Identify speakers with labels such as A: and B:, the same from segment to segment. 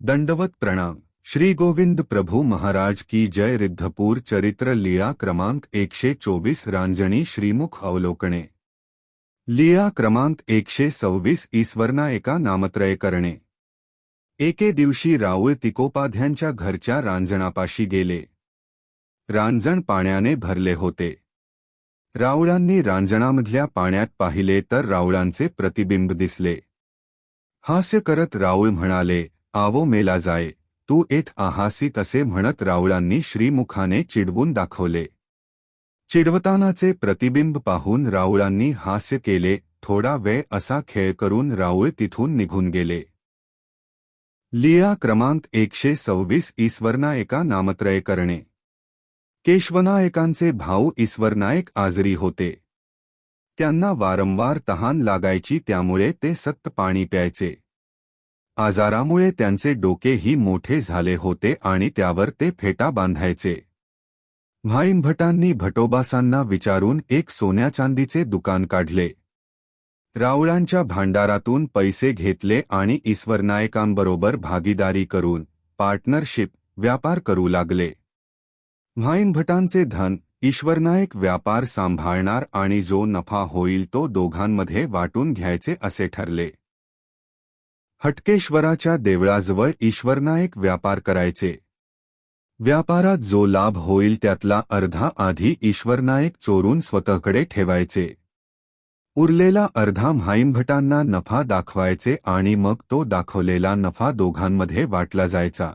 A: दंडवत प्रणाम। श्री गोविंद प्रभू महाराज की जय रिद्धपूर चरित्र लीळा क्रमांक एकशे चोवीस रांजणी श्रीमुख अवलोकने। लीळा क्रमांक एकशे सव्वीस ईश्वरना एका नामत्रय करणे एके दिवशी राऊळ तिकोपाध्यांच्या घरच्या रांजणापाशी गेले। रांजण पाण्याने भरले होते। राऊळांनी रांजणामधल्या पाण्यात पाहिले तर राऊळांचे प्रतिबिंब दिसले। हास्य करत राऊळ म्हणाले आवो मेला जाय तू येत आहासीत असे म्हणत राऊळांनी श्रीमुखाने चिडवून दाखवले. चिडवतानाचे प्रतिबिंब पाहून राऊळांनी हास्य केले. थोडा वेळ असा खेळ करून राऊळ तिथून निघून गेले. लिया क्रमांक एकशे सव्वीस ईश्वरनायका नामत्रय करणे. केशवनायकांचे भाऊ ईश्वरनायक आजरी होते. त्यांना वारंवार तहान लागायची त्यामुळे ते सत्त पाणी प्यायचे. आजारामुळे त्यांचे डोकेही मोठे झाले होते आणि त्यावर ते फेटा बांधायचे. भाईंभटांनी भटोबासांना विचारून एक सोन्या चांदीचे दुकान काढले. रावळांच्या भांडारातून पैसे घेतले आणि ईश्वरनायकांबरोबर भागीदारी करून पार्टनरशिप व्यापार करू लागले. भाईंभटांचे धन ईश्वरनायक व्यापार सांभाळणार आणि जो नफा होईल तो दोघांमध्ये वाटून घ्यायचे असे ठरले. हटकेश्वराच्या देवळाजवळ ईश्वरनायक व्यापार करायचे. व्यापारात जो लाभ होईल त्यातला अर्धा आधी ईश्वरनायक चोरून स्वतःकडे ठेवायचे. उरलेला अर्धा म्हाईंभटांना नफा दाखवायचे आणि मग तो दाखवलेला नफा दोघांमध्ये वाटला जायचा.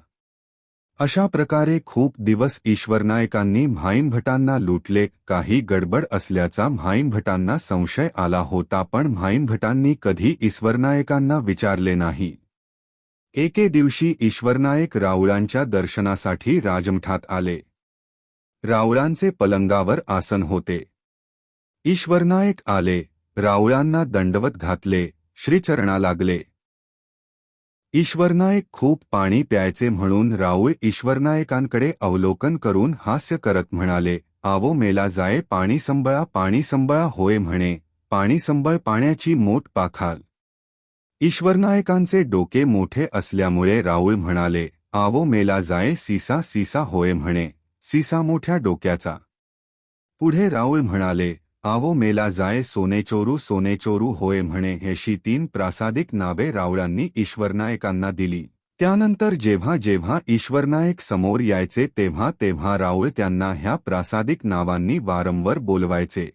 A: अशा प्रकारे खूप दिवस ईश्वरनायकांनी म्हाईमभटांना लुटले काही गडबड असल्याचा म्हाईमभटांना संशय आला होता पण म्हाईमभटांनी कधी ईश्वरनायकांना विचारले नाही. एके दिवशी ईश्वरनायक राऊळांच्या दर्शनासाठी राजमठात आले. राऊळांचे पलंगावर आसन होते. ईश्वरनायक आले राऊळांना दंडवत घातले श्रीचरणा लागले. ईश्वरनायक खूप पाणी प्यायचे म्हणून राऊळ ईश्वरनायकांकडे अवलोकन करून हास्य करत म्हणाले आवो मेला जाय पाणी संबळा पाणी संबळा होय म्हणे पाणी संबळ पाण्याची मोठ पाखाल. ईश्वरनायकांचे डोके मोठे असल्यामुळे राऊळ म्हणाले आवो मेला जाय सीसा सीसा होय म्हणे सीसा मोठ्या डोक्याचा. पुढे राऊळ म्हणाले आवो मेला जाय सोनेचोरू सोनेचोरू होय म्हणे हेशी तीन प्रासादिक नावे रावळांनी ईश्वरनायकांना दिली. त्यानंतर जेव्हा जेव्हा ईश्वरनायक समोर यायचे तेव्हा तेव्हा राऊळ त्यांना ह्या प्रासादिक नावांनी वारंवार बोलवायचे.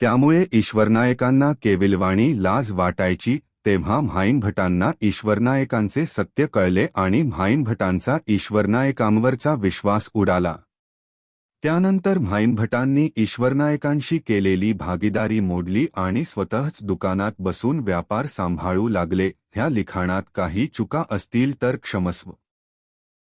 A: त्यामुळे ईश्वरनायकांना केविलवाणी लाज वाटायची तेव्हा म्हाईनभटांना ईश्वरनायकांचे सत्य कळले आणि म्हाईनभटांचा ईश्वरनायकांवरचा विश्वास उडाला. त्यानंतर म्हाईंभटांनी ईश्वरनायकांशी केलेली भागीदारी मोडली आणि स्वतःच दुकानात बसून व्यापार सांभाळू लागले. ह्या लिखाणात काही चुका असतील तर क्षमस्व